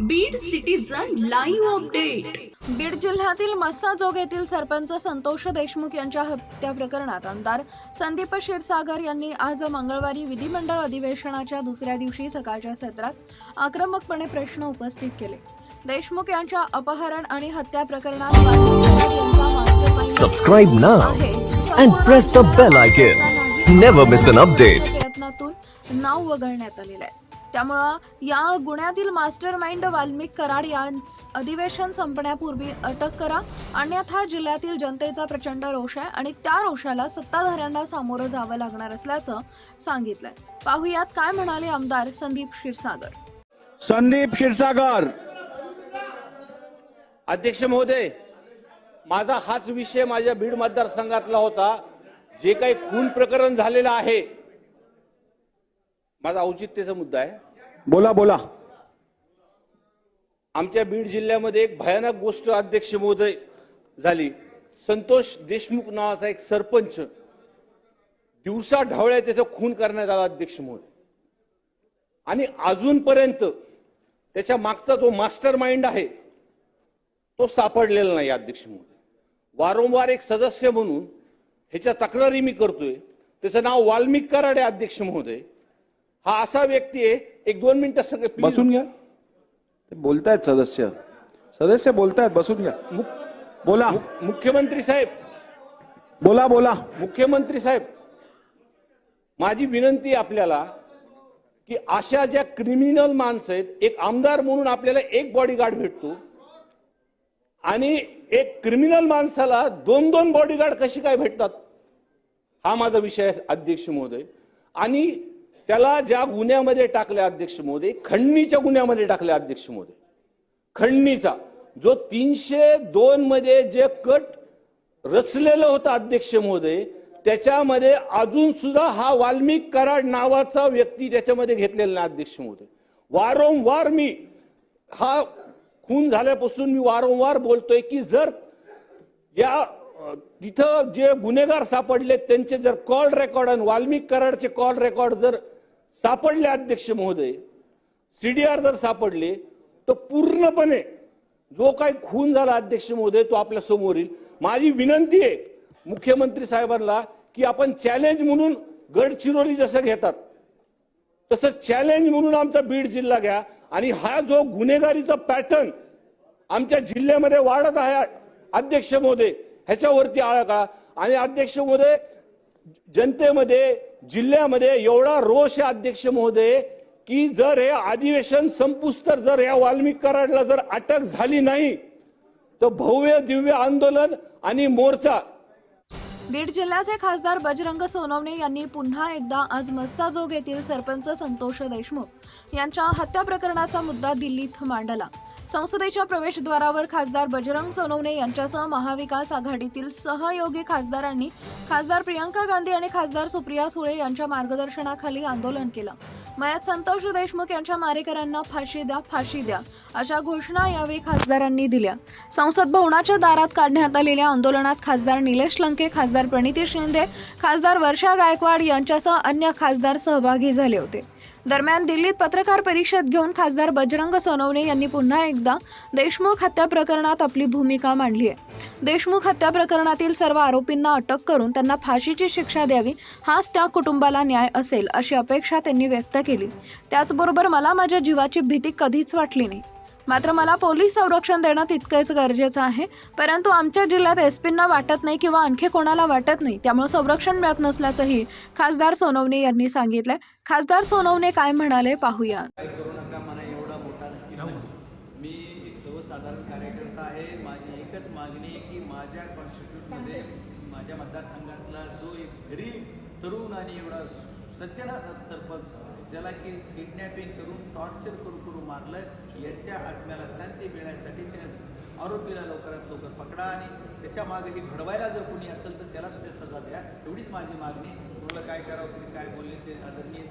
Beed citizen live update Beed जिल्ह्यातील मस्साजोग येथील सरपंच संतोष देशमुख यांच्या हत्या प्रकरणात आमदार संदीप क्षीरसागर यांनी आज मंगळवारी विधिमंडळ अधिवेशनाच्या दुसऱ्या दिवशी सकाळच्या सत्रात आक्रमकपणे प्रश्न उपस्थित केले देशमुख यांच्या अपहरण आणि हत्या प्रकरणात आहे. and press the bell icon. Never miss an update. प्रयत्नातून नाव वगळण्यात आलेलं आहे त्यामुळं या गुन्ह्यातील मास्टर माइंड वाल्मिक कराड यांस अधिवेशन संपण्यापूर्वी अटक करा. अन्यथा जिल्ह्यातील जनतेचा प्रचंड रोष आहे आणि त्या रोषाला सत्ताधाऱ्यांना सामोरं जावं लागणार असल्याचं सांगितलंय. पाहुयात काय म्हणाले आमदार संदीप क्षीरसागर. संदीप क्षीरसागर. अध्यक्ष महोदय माझा हाच विषय माझ्या बीड मतदारसंघातला होता. जे काही खून प्रकरण झालेलं आहे माझा औचित्याचा मुद्दा आहे. बोला बोला. आमच्या बीड जिल्ह्यामध्ये एक भयानक गोष्ट अध्यक्ष महोदय झाली. संतोष देशमुख नावाचा एक सरपंच दिवसा ढवळ्या त्याचा खून करण्यात आला अध्यक्ष महोदय. आणि अजूनपर्यंत त्याच्या मागचा जो मास्टर माइंड आहे तो सापडलेला नाही अध्यक्ष महोदय. वारंवार एक सदस्य म्हणून ह्याच्या तक्रारी मी करतोय. त्याचं नाव वाल्मिक कराडे अध्यक्ष महोदय. हा असा व्यक्ती आहे एक दोन मिनिटं सगळे. बसून घ्या. बोलतायत सदस्य. सदस्य बोलतायत बसून घ्या. बोला. मुख्यमंत्री साहेब. बोला बोला. मुख्यमंत्री साहेब माझी विनंती आपल्याला की अशा ज्या क्रिमिनल माणसं आहेत एक आमदार म्हणून आपल्याला एक बॉडीगार्ड भेटतो. आणि एक क्रिमिनल माणसाला दोन दोन बॉडीगार्ड कशी काय भेटतात? हा माझा विषय आहे अध्यक्ष महोदय. आणि त्याला ज्या गुन्ह्यामध्ये टाकले अध्यक्ष मोदी खंडणीच्या गुन्ह्यामध्ये टाकले अध्यक्ष मोदी. खंडणीचा जो तीनशे दोन मध्ये जे कट रचलेलं होतं अध्यक्ष महोदय त्याच्यामध्ये अजून सुद्धा हा वाल्मिक कराड नावाचा व्यक्ती त्याच्यामध्ये घेतलेला नाही अध्यक्ष महोदय वारंवार मी हा खून झाल्यापासून मी वारंवार बोलतोय की जर या तिथं जे गुन्हेगार सापडले त्यांचे जर कॉल रेकॉर्ड आणि वाल्मिक कराडचे कॉल रेकॉर्ड जर सापडले अध्यक्ष महोदय. सीडीआर जर सापडले तर पूर्णपणे जो काही खून झाला अध्यक्ष महोदय तो आपल्यासमोर येईल. माझी विनंती आहे मुख्यमंत्री साहेबांना की आपण चॅलेंज म्हणून गडचिरोली जसं घेतात तसं चॅलेंज म्हणून आमचा बीड जिल्हा घ्या. आणि हा जो गुन्हेगारीचा पॅटर्न आमच्या जिल्ह्यामध्ये वाढत आहे अध्यक्ष महोदय ह्याच्यावरती आळा काढा. आणि अध्यक्ष महोदय जनतेमध्ये जिल्ह्यामध्ये एवढा रोष आहे अध्यक्ष महोदय की जर हे अधिवेशन संपूस तर जर या वाल्मिक कराडला जर अटक झाली नाही तर भव्य दिव्य आंदोलन आणि मोर्चा. बीड जिल्ह्याचे खासदार बजरंग सोनवणे यांनी पुन्हा एकदा आज मस्साजोग येथील सरपंच संतोष देशमुख यांच्या हत्या प्रकरणाचा मुद्दा दिल्लीत मांडला. संसदेच्या प्रवेशद्वारावर खासदार बजरंग सोनवणे यांच्यासह महाविकास आघाडीतील सहयोगी खासदारांनी खासदार प्रियंका गांधी आणि खासदार सुप्रिया सुळे यांच्या मार्गदर्शनाखाली आंदोलन केलं. मयात संतोष देशमुख यांच्या मारेकऱ्यांना फाशी द्या फाशी द्या अशा घोषणा यावेळी खासदारांनी दिल्या. संसद भवनाच्या दारात काढण्यात आलेल्या आंदोलनात खासदार निलेश लंके खासदार प्रणिती शिंदे खासदार वर्षा गायकवाड यांच्यासह अन्य खासदार सहभागी झाले होते. दरम्यान दिल्लीत पत्रकार परिषद घेऊन खासदार बजरंग सोनवणे यांनी पुन्हा एकदा देशमुख हत्या प्रकरणात आपली भूमिका मांडली आहे. देशमुख हत्या प्रकरणातील सर्व आरोपींना अटक करून त्यांना फाशीची शिक्षा द्यावी हाच त्या कुटुंबाला न्याय असेल अशी अपेक्षा त्यांनी व्यक्त केली. त्याचबरोबर मला माझ्या जीवाची भीती कधीच वाटली नाही. मात्र मला पोलीस संरक्षण देणं तितकंच गरजेचं आहे. परंतु आमच्या जिल्ह्यात एस पींना वाटत नाही किंवा आणखी कोणाला वाटत नाही त्यामुळे संरक्षण मिळत नसल्याचंही खासदार सोनवणे यांनी सांगितलंय. खासदार सोनवणे काय म्हणाले पाहूया. मी एक सर्वसाधारण कार्यकर्ता आहे. माझी एकच मागणी आहे की माझ्या कॉन्स्टिट्यूटमध्ये माझ्या मतदारसंघातला जो एक गरीब तरुण आणि एवढा सज्जन असा सरपंच ज्याला की किडनॅपिंग करून टॉर्चर करू करू मारलं याच्या आत्म्याला शांती मिळण्यासाठी त्या आरोपीला लवकरात लवकर पकडा आणि त्याच्यामागे ही घडवायला जर कोणी असेल तर त्याला सुद्धा सजा द्या. एवढीच माझी मागणी तुम्हाला काय करावं तुम्ही काय बोलले ते आदरणीय आहे.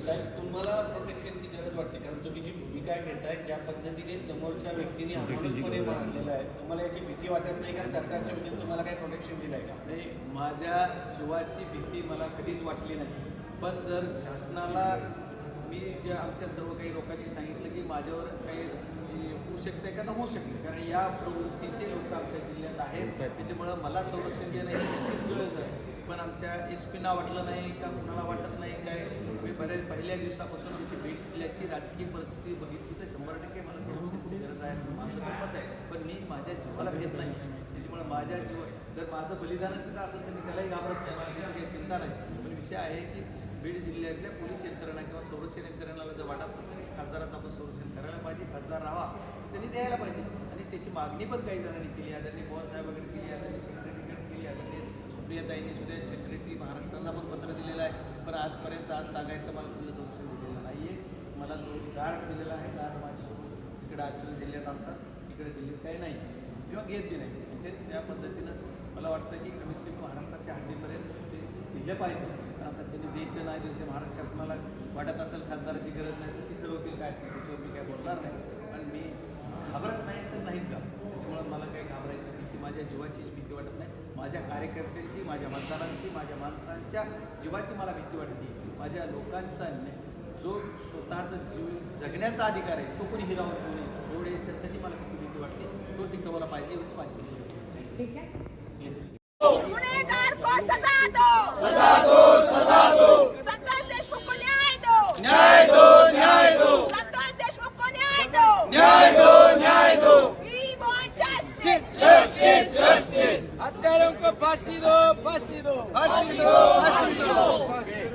साहेब तुम्हाला प्रोटेक्शनची गरज वाटते कारण तुम्ही जी भूमिका घेताय ज्या पद्धतीने समोरच्या व्यक्तीने अमानुषपणे मारलेलं आहे तुम्हाला याची भीती वाटत नाही कारण सरकारच्या वतीने तुम्हाला काही प्रोटेक्शन दिलंय का? नाही माझ्या जीवाची भीती मला कधीच वाटली नाही. पण जर शासनाला मी ज्या आमच्या सर्व काही लोकांनी सांगितलं की माझ्यावर काही होऊ शकते का? तर होऊ शकते. कारण या प्रवृत्तीचे लोक आमच्या जिल्ह्यात आहेत. त्याच्यामुळं मला संरक्षण देणं ही नक्कीच गरज आहे. पण आमच्या एस पीना वाटलं नाही का? कुणाला वाटत नाही काय? मी बऱ्याच पहिल्या दिवसापासून आमची बीड जिल्ह्याची राजकीय परिस्थिती बघितली तर शंभर टक्के मला संरक्षणाची गरज आहे असं माझं मत आहे. पण मी माझ्या जीवाला भेट नाही त्याच्यामुळे माझ्या जीव जर माझं बलिदानच तिथं असेल तर मी त्यालाही घाबरत नाही. मला त्याची काही चिंता नाही. पण विषय आहे की बीड जिल्ह्यातल्या पोलीस यंत्रणा किंवा संरक्षण यंत्रणाला जर वाटत नसतं की खासदाराचं आपण संरक्षण करायला पाहिजे खासदार राहा तर त्यांनी द्यायला पाहिजे. आणि त्याची मागणी पण काही जणांनी केली आदरणीय पवार साहेब केली आदरणीय सेक्रेटरीकडे केली आदरणीय सुप्रियाताईंनी सुद्धा सेक्रेटरी महाराष्ट्राला पण पत्र दिलेलं आहे. पण आजपर्यंत आज तागायत तर मला कुठलं संरक्षण दिलेलं नाही आहे मला जो गार्ड दिलेला आहे गार्ड माझ्यासोबत इकडे आचरण जिल्ह्यात असतात इकडे दिल्लीत काही नाही किंवा घेत बी नाही. ते त्या पद्धतीनं मला वाटतं की कमीत कमी महाराष्ट्राच्या हद्दीपर्यंत दिलं पाहिजे. पण आता त्यांनी द्यायचं नाही द्यायचं महाराष्ट्र शासनाला वाटत असेल खासदाराची गरज नाही तर ती ठरवतील काय असेल त्याच्यावर मी काय बोलणार नाही. पण मी घाबरत नाही तर नाहीच का त्याच्यामुळं मला काही घाबरायची भीती माझ्या जीवाची भीती वाटत नाही. माझ्या कार्यकर्त्यांची माझ्या मतदारांची माझ्या माणसांच्या जीवाची मला भीती वाटते. माझ्या लोकांचा जो स्वतःचा जीव जगण्याचा अधिकार आहे तो कोणी हिरावत कोणी एवढे याच्यासाठी मला त्याची भीती वाटते. तो टिकवायला पाहिजे एवढीच माझी इच्छा आहे. गुनेगार को सजा दो सजा दो सजा दो संतोष देशमुख को न्याय दो न्याय दो न्याय दो संतोष देशमुख को न्याय दो न्याय दो न्याय दो we want justice justice justice हत्यारों को फांसी दो फांसी दो फांसी दो फांसी दो